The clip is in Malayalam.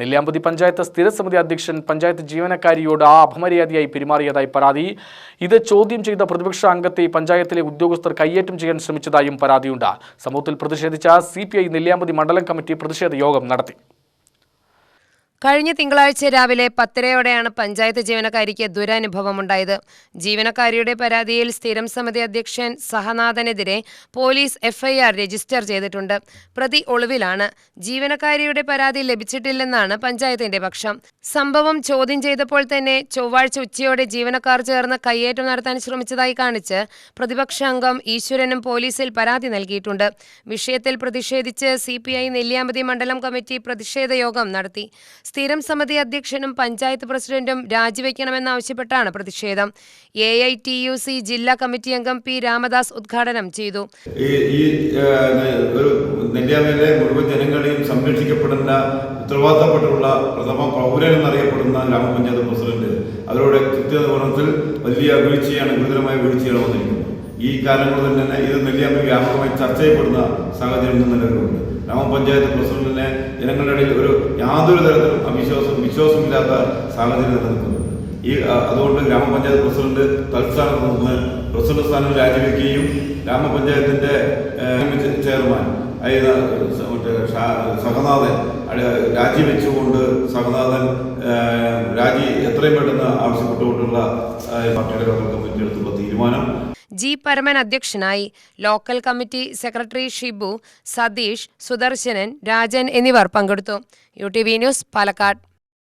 നെല്ലിയാമ്പതി പഞ്ചായത്ത് സ്ഥിരസമിതി അധ്യക്ഷൻ പഞ്ചായത്ത് ജീവനക്കാരിയോട് ആ അപമര്യാദയായി പെരുമാറിയതായി പരാതി. ഇത് ചോദ്യം ചെയ്ത പ്രതിപക്ഷ അംഗത്തെ പഞ്ചായത്തിലെ ഉദ്യോഗസ്ഥർ കയ്യേറ്റം ചെയ്യാൻ ശ്രമിച്ചതായും പരാതിയുണ്ട്. സംഭവത്തിൽ പ്രതിഷേധിച്ച സി നെല്ലിയാമ്പതി മണ്ഡലം കമ്മിറ്റി പ്രതിഷേധ യോഗം നടത്തി. കഴിഞ്ഞ തിങ്കളാഴ്ച രാവിലെ പത്തരയോടെയാണ് പഞ്ചായത്ത് ജീവനക്കാരിക്ക് ദുരനുഭവമുണ്ടായത്. ജീവനക്കാരിയുടെ പരാതിയിൽ സ്ഥിരം സമിതി അധ്യക്ഷൻ സഹനാഥനെതിരെ പോലീസ് എഫ്ഐആർ രജിസ്റ്റർ ചെയ്തിട്ടുണ്ട്. പ്രതി ഒളിവിലാണ്. ജീവനക്കാരിയുടെ പരാതി ലഭിച്ചിട്ടില്ലെന്നാണ് പഞ്ചായത്തിന്റെ പക്ഷം. സംഭവം ചോദ്യം ചെയ്തപ്പോൾ തന്നെ ചൊവ്വാഴ്ച ഉച്ചയോടെ ജീവനക്കാർ ചേർന്ന് കയ്യേറ്റം നടത്താൻ ശ്രമിച്ചതായി കാണിച്ച് പ്രതിപക്ഷ അംഗം ഈശ്വരനും പോലീസിൽ പരാതി നൽകിയിട്ടുണ്ട്. വിഷയത്തിൽ പ്രതിഷേധിച്ച് സി പി നെല്ലിയാമ്പതി മണ്ഡലം കമ്മിറ്റി പ്രതിഷേധ യോഗം നടത്തി. സ്ഥിരം സമിതി അധ്യക്ഷനും പഞ്ചായത്ത് പ്രസിഡന്റും രാജിവെക്കണമെന്നാവശ്യപ്പെട്ടാണ് പ്രതിഷേധം. A I T U C ജില്ലാ കമ്മിറ്റി അംഗം പി രാമദാസ് ഉദ്ഘാടനം ചെയ്തു. ഈ ഒരു നെല്ലിയാമയിലെ മുഴുവൻ ജനങ്ങളെയും സംരക്ഷിക്കപ്പെടേണ്ട ഉത്തരവാദിത്തപ്പെട്ടുള്ള പ്രഥമ പൗരൻ എന്നറിയപ്പെടുന്ന ഗ്രാമപഞ്ചായത്ത് പ്രസിഡന്റ് അവരുടെ കൃത്യനിർവഹണത്തിൽ വലിയ വീഴ്ചയാണ് ഗുരുതരമായ വീഴ്ചയാണ് വന്നിരിക്കുന്നത്. ഈ കാലങ്ങളിൽ തന്നെ ഇത് നെല്ലിയാമ്പ വ്യാപകമായി ചർച്ച ചെയ്യപ്പെടുന്ന സാഹചര്യം നിലവിലുണ്ട്. ഗ്രാമപഞ്ചായത്ത് പ്രസിഡന്റിനെ ജനങ്ങളുടെ ഇടയിൽ ഒരു യാതൊരു തരത്തിലും അവിശ്വാസം വിശ്വാസമില്ലാത്ത സാഹചര്യം നിലനിൽക്കുന്നുണ്ട് ഈ അതുകൊണ്ട് ഗ്രാമപഞ്ചായത്ത് പ്രസിഡന്റ് തൽസ്ഥാനത്ത് നിന്ന് പ്രസിഡന്റ് സ്ഥാനം രാജിവെക്കുകയും ഗ്രാമപഞ്ചായത്തിന്റെ ചെയർമാൻ സഹനാഥൻ രാജിവെച്ചുകൊണ്ട് സഹനാഥൻ രാജി എത്രയും പെട്ടെന്ന് ആവശ്യപ്പെട്ടുകൊണ്ടുള്ള പാർട്ടിയുടെ നേതൃത്വം എടുത്തുള്ള തീരുമാനം. ജി പരമൻ അധ്യക്ഷനായി local committee secretary Shibu Satheesh Sudarsanan Rajan എന്നിവർ പങ്കെടുത്തു. U T V news Palakkad.